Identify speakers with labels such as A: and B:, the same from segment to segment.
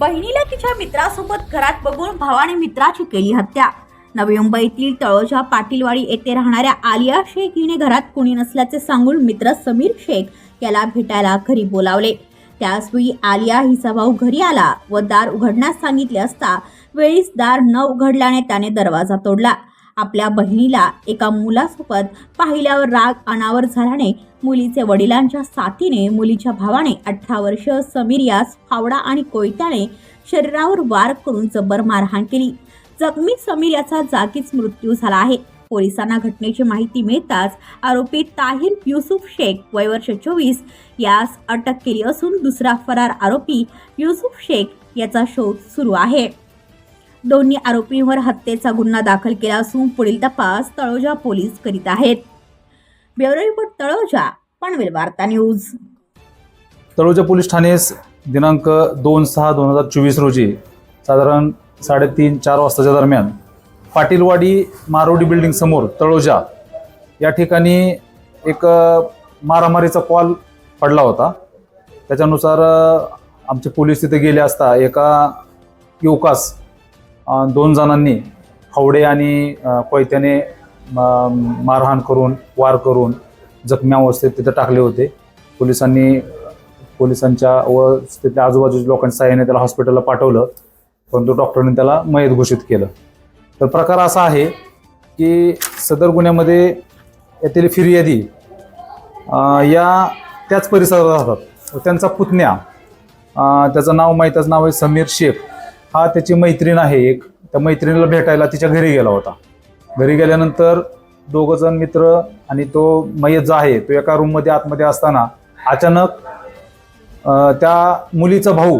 A: बहिणीला तिच्या मित्रासोबत घरात बघून भावाने मित्राची केली हत्या. नवी मुंबईतील तळोजा पाटीलवाडी येथे राहणाऱ्या आलिया शेख हिने घरात कोणी नसल्याचे सांगून मित्र समीर शेख याला भेटायला घरी बोलावले. त्याचवेळी आलिया हिचा भाऊ घरी आला व दार उघडण्यास सांगितले असता वेळीच दार न उघडल्याने त्याने दरवाजा तोडला. आपल्या बहिणीला एका मुलासोबत पाहिल्यावर राग अनावर झाल्याने मुलीचे वडिलांच्या साथीने मुलीच्या भावाने अठरा वर्ष समीर यास फावडा आणि कोयत्याने शरीरावर वार करून जबर मारहाण केली. जखमी समीर याचा जागीच मृत्यू झाला आहे. पोलिसांना घटनेची माहिती मिळताच आरोपी ताहिर युसुफ शेख वय वर्ष चोवीस यास अटक केली असून दुसरा फरार आरोपी युसुफ शेख याचा शोध सुरू आहे. दोन्ही आरोपींवर हत्येचा गुन्हा दाखल केला असून पुढील तपास तळोजा पोलीस करीत आहेत. ब्युरो रिपोर्ट तळोजा पनवेल वार्ता न्यूज.
B: तळोजा पोलीस ठाणेस दिनांक दोन सहा दोन हजार चोवीस रोजी साधारण साडेतीन चार वाजताच्या दरम्यान पाटीलवाडी मारोडी बिल्डिंग समोर तळोजा या ठिकाणी एक मारामारीचा कॉल पडला होता. त्याच्यानुसार आमचे पोलीस तिथे गेले असता एका युवकास दोन जणांनी फावडे आणि कोयत्याने मारहाण करून वार करून जखमी अवस्थेत तिथं टाकले होते. पोलिसांनी पोलिसांच्या व तिथल्या आजूबाजूच्या लोकांच्या सहाय्याने त्याला हॉस्पिटलला पाठवलं परंतु डॉक्टरांनी त्याला मयत घोषित केलं. तर प्रकार असा आहे की सदर गुन्ह्यामध्ये येथील फिर्यादी या त्याच परिसरात राहतात. व त्यांचा पुतण्या त्याचं नाव माहीतच नाव आहे समीर शेख. हा त्याची मैत्रीण आहे एक. त्या मैत्रिणीला भेटायला तिच्या घरी गेला होता. घरी गेल्यानंतर दोघं जण मित्र आणि तो मयत जो आहे तो एका रूममध्ये आतमध्ये असताना अचानक त्या मुलीचा भाऊ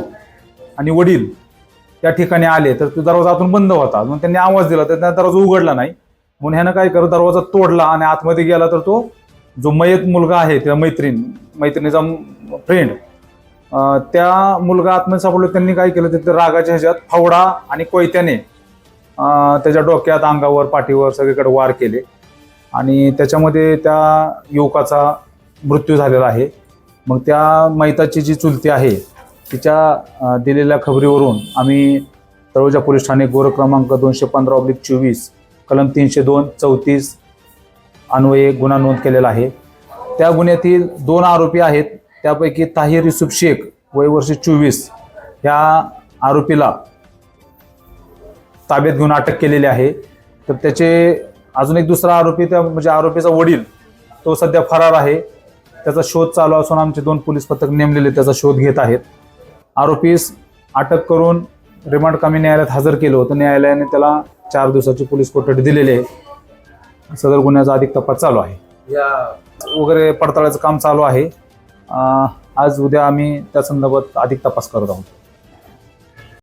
B: आणि वडील त्या ठिकाणी आले. तर तो दरवाजा आतून बंद होता. म्हणून त्यांनी आवाज दिला तर त्या दरवाजा उघडला नाही. म्हणून ह्यानं काय करत दरवाजा तोडला आणि आतमध्ये गेला तर तो जो मयत मुलगा आहे त्या मैत्रीण मैत्रिणीचा फ्रेंड त्या मुलगा आतमध्ये सापडलो त्यांनी काय केलं तिथे रागाच्या ह्याच्यात फावडा आणि कोयत्याने त्याच्या डोक्यात अंगावर पाठीवर सगळीकडे वार केले. आणि त्याच्यामध्ये त्या युवकाचा मृत्यू झालेला आहे. मग त्या मैताची जी चुलती आहे तिच्या दिलेल्या खबरीवरून आम्ही तळोजा पोलीस ठाणे गोर क्रमांक दोनशे पंधरा ऑब्लिक चोवीस कलम तीनशे दोन चौतीस अन्वये गुन्हा नोंद केलेला आहे. त्या गुन्ह्यातील दोन आरोपी आहेत त्यापैकी ताहिर युसुफ शेख वय वर्ष चोवीस ह्या आरोपीला ताब्यात घेऊन अटक केलेली आहे. तर त्याचे अजून एक दुसरा आरोपी त्या म्हणजे आरोपीचा वडील तो सध्या फरार आहे. त्याचा शोध चालू असून आमचे दोन पोलीस पथक नेमलेले त्याचा शोध घेत आहेत. आरोपीस अटक करून रिमांड कमी न्यायालयात हजर केलं होतं. न्यायालयाने त्याला चार दिवसाची पोलीस कोठडी दिलेली आहे. सदर गुन्ह्याचा अधिक तपास चालू आहे. या वगैरे पडताळाचं काम चालू आहे. आज उद्या आम्ही त्या संदर्भात अधिक तपास करत आहोत.